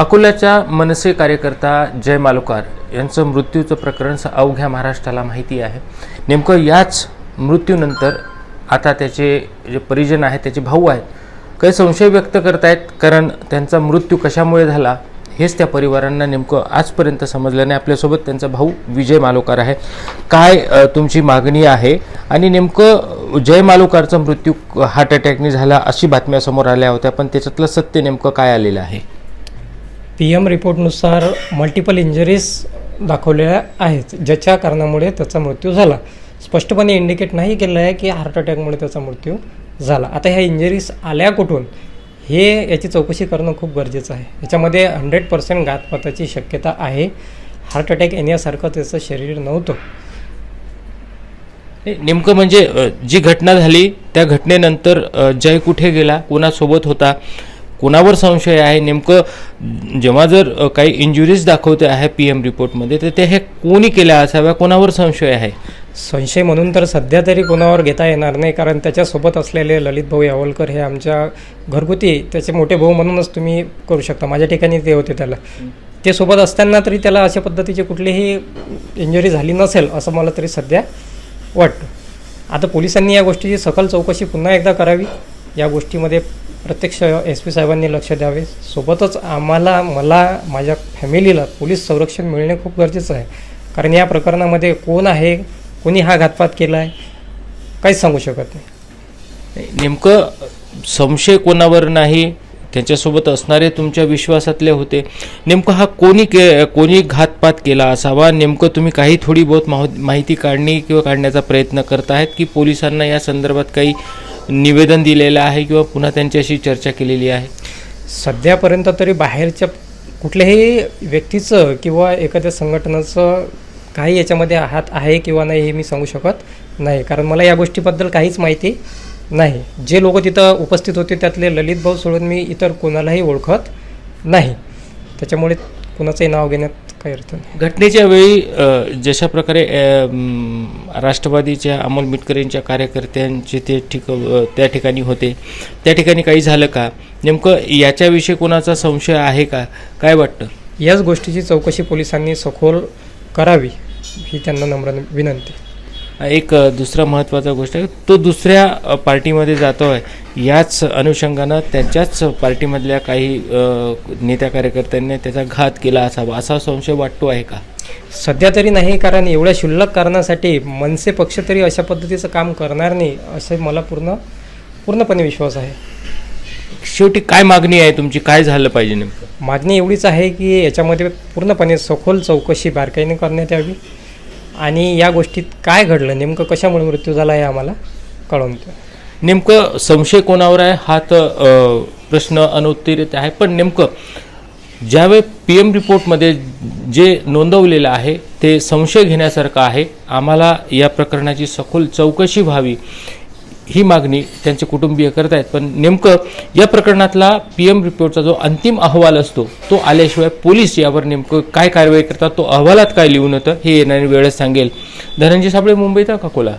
अकोल्याच्या मनसे कार्यकर्ता जय मालुकार यांचं मृत्यूचं प्रकरण अवघ्या महाराष्ट्राला माहिती आहे. नेमकं याच मृत्यूनंतर आता त्याचे जे परिजन आहेत त्याचे भाऊ आहेत काही संशय व्यक्त करतायत कारण त्यांचा मृत्यू कशामुळे झाला हेच त्या परिवारांना नेमकं आजपर्यंत समजलं नाही. आपल्यासोबत त्यांचा भाऊ विजय मालोकार आहे. काय तुमची मागणी आहे? आणि नेमकं जय मालोकारचा मृत्यू हार्ट अटॅकने झाला अशी बातम्या समोर आल्या होत्या पण त्याच्यातलं सत्य नेमकं काय आलेलं आहे? पी एम रिपोर्टनुसार मल्टिपल इंजरीज दाखवलेल्या आहेत. ज्याच्या कारणामुळे त्याचा मृत्यू झाला. स्पष्टपणे इंडिकेट नाही केलं आहे की हार्ट अटॅकमुळे त्याचा मृत्यू झाला. आता ह्या इंजरीज आल्या कुठून? हे याची चौकशी करणं खूप गरजेचं आहे. याच्यामध्ये हंड्रेड पर्सेंट घातपाताची शक्यता आहे. हार्ट अटॅक येण्यासारखं त्याचं शरीर नव्हतं. हे नेमकं म्हणजे जी घटना झाली त्या घटनेनंतर जय कुठे गेला? कोणासोबत होता? कोणावर संशय आहे? नेमकं जेव्हा जर काही इंजुरीज दाखवते आहे पी एम रिपोर्टमध्ये तर ते हे कोणी केल्या असाव्या? कोणावर संशय आहे? संशय म्हणून तर सध्या तरी कोणावर घेता येणार नाही कारण त्याच्यासोबत असलेले ललित भाऊ यावलकर हे आमच्या घरगुती त्याचे मोठे भाऊ म्हणूनच तुम्ही करू शकता. माझ्या ठिकाणी ते होते त्याला. ते सोबत असताना तरी त्याला अशा पद्धतीची कुठलीही इंजुरी झाली नसेल असं मला तरी सध्या वाटतं. आता पोलिसांनी या गोष्टीची सकल चौकशी पुन्हा एकदा करावी. या गोष्टीमध्ये प्रत्यक्ष एस पी साहेबांनी लक्ष द्यावे. सोबतच आम्हाला मला माझ्या फॅमिलीला पोलीस संरक्षण मिळणे खूप गरजेचं आहे. कारण या प्रकरणामध्ये कोण आहे कोणी हा घातपात केला आहे काहीच सांगू शकत नाही. नेमकं संशय कोणावर नाही त्यांच्यासोबत असणारे तुमच्या विश्वासातले होते. नेमकं हा कोणी के कोणी घातपात केला असावा? नेमकं तुम्ही काही थोडी बहुत माहो- माहिती काढणी किंवा काढण्याचा प्रयत्न करत आहेत की पोलिसांना या संदर्भात काही निवेदन दिलेलं आहे किंवा पुन्हा त्यांच्याशी चर्चा केलेली आहे? सध्यापर्यंत तरी बाहेरच्या कुठल्याही व्यक्तीचं किंवा एखाद्या संघटनाचं काही याच्यामध्ये हात आहे किंवा नाही हे मी सांगू शकत नाही. कारण मला या गोष्टीबद्दल काहीच माहिती नाही. जे लोक तिथं उपस्थित होते त्यातले ललित भाऊ सोडून मी इतर कोणालाही ओळखत नाही. त्याच्यामुळे कुणाचंही नाव घेण्यात काही अर्थ नाही घटनेच्या वेळी जशा प्रकारे राष्ट्रवादीच्या अमोल मिटकरींच्या कार्यकर्त्यांचे ते ठिक त्या ठिकाणी होते. त्या ठिकाणी काही झालं का? नेमकं याच्याविषयी कोणाचा संशय आहे का? काय वाटतं? याच गोष्टीची चौकशी पोलिसांनी सखोल करावी ही त्यांना नम्र विनंती. एक दुसरा महत्त्वाचा गोष्ट आहे तो दुसऱ्या पार्टीमध्ये जातो आहे याच अनुषंगानं त्याच्याच पार्टीमधल्या काही नेत्या कार्यकर्त्यांनी त्याचा घात केला असावा असा संशय वाटतो आहे का? सध्या तरी नाही कारण एवढ्या क्षुल्लक कारणासाठी मनसे पक्ष तरी अशा पद्धतीचं काम करणार नाही असे मला पूर्ण पूर्णपणे विश्वास आहे. शेवटी काय मागणी आहे तुमची? काय झालं पाहिजे नेमकं? मागणी एवढीच आहे की याच्यामध्ये पूर्णपणे सखोल चौकशी बारकाईने करण्यात यावी. आणि या गोष्टीत काय घडलं? नेमकं कशामुळे मृत्यू झाला हे आम्हाला कळवून द्या नेमकं संशय कोणावर आहे? हा तर प्रश्न अनुत्तरित आहे. पण नेमकं ज्यावेळी पी एम रिपोर्टमध्ये जे नोंदवलेलं आहे ते संशय घेण्यासारखं आहे. आम्हाला या प्रकरणाची सखोल चौकशी व्हावी. ही मागणी त्यांचे कुटुंबीय करत आहेत. पण नेमकं या प्रकरणातला पी एम रिपोर्टचा जो अंतिम अहवाल असतो तो आल्याशिवाय पोलीस यावर नेमकं काय कारवाई करतात तो अहवालात काय लिहून होतं हे येणारी वेळच सांगेल. धनंजय साबळे मुंबईत अकोला